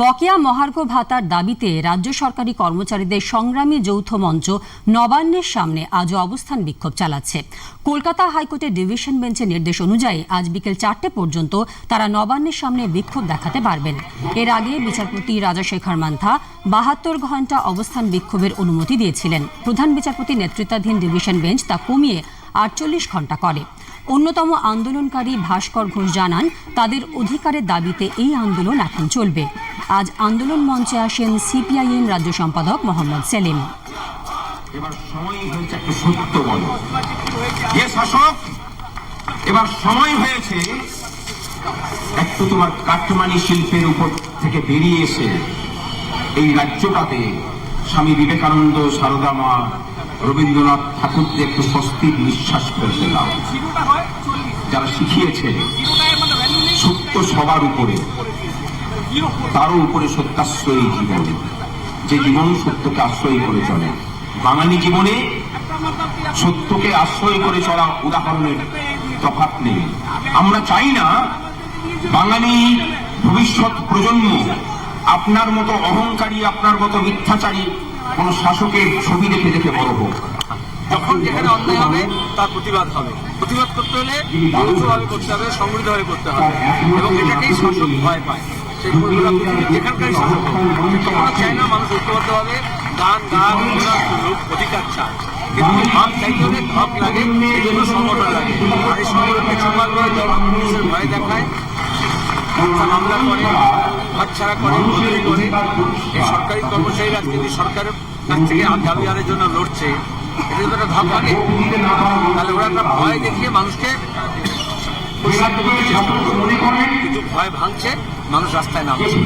বকেয়া মহার্ঘ ভাতার দাবিতে রাজ্য সরকারি কর্মচারীদের সংগ্রামী যৌথ মঞ্চ নবান্নের সামনে আজও অবস্থান বিক্ষোভ চালাচ্ছে। কলকাতা হাইকোর্টের ডিভিশন বেঞ্চের নির্দেশ অনুযায়ী আজ বিকেল চারটে পর্যন্ত তারা নবান্নের সামনে বিক্ষোভ দেখাতে পারবেন। এর আগে বিচারপতি রাজাশেখর মান্থা বাহাত্তর ঘণ্টা অবস্থান বিক্ষোভের অনুমতি দিয়েছিলেন। প্রধান বিচারপতি নেতৃত্বাধীন ডিভিশন বেঞ্চ তা কমিয়ে আটচল্লিশ ঘণ্টা করে। অন্যতম আন্দোলনকারী ভাস্কর ঘোষ জানান, তাদের অধিকারের দাবিতে এই আন্দোলন এখন চলবে। আজ আন্দোলন মঞ্চে আসেন সিপিআইএম রাজ্য সম্পাদক মোহাম্মদ সেলিম। এবার সময় হয়েছে একটা সত্য বলো। যে শাসক? এবার সময় হয়েছে একটু তোমার কাঠমানি শিল্পের উপর থেকে বেরিয়ে এসে এই রাজ্যটাতে স্বামী বিবেকানন্দ, সারদা মা, রবীন্দ্রনাথ ঠাকুরকে একটু স্বস্তির নিঃশ্বাস ফেলতে দাও। যারা শিখিয়েছে সত্য সবার উপরে তারও উপরে সত্যাশ্রয়ী জীবন যে জীবন সত্যকে আশ্রয় করে চলে। বাঙালি জীবনে সত্যকে আশ্রয় করে চলা উদাহরণের তফাৎ নেই। আমরা চাই না বাঙালি ভবিষ্যৎ প্রজন্ম আপনার মতো অহংকারী আপনার মতো মিথ্যাচারী কোন শাসকের ছবি দেখে দেখে বড় হোক। যখন যেখানে অন্যায় হবে তার প্রতিবাদ হবে। প্রতিবাদ করতে হলে করতে হবে সমৃদ্ধভাবে করতে হবে। এবং এটাকেই শাসক ভয় পায়। সেই না মানুষ ঐক্যবদ্ধভাবে গান গান অধিকার চায় কিন্তু হলে হক লাগে, এই জন্য সংগঠন লাগে। আর এই সংগঠনকে যখন পুলিশের ভয় দেখায় মিথ্যা করে, হাতছাড়া করে করে, এই সরকারি কর্মচারীরা যদি সরকারের কাছ থেকে দাবি আদায়ের জন্য লড়ছে এটা যদি একটা ধাপ লাগে। তাহলে ওরা একটা ভয় দেখিয়ে মানুষকে করবে। ভয় ভাঙছে মানুষ রাস্তায় নামছে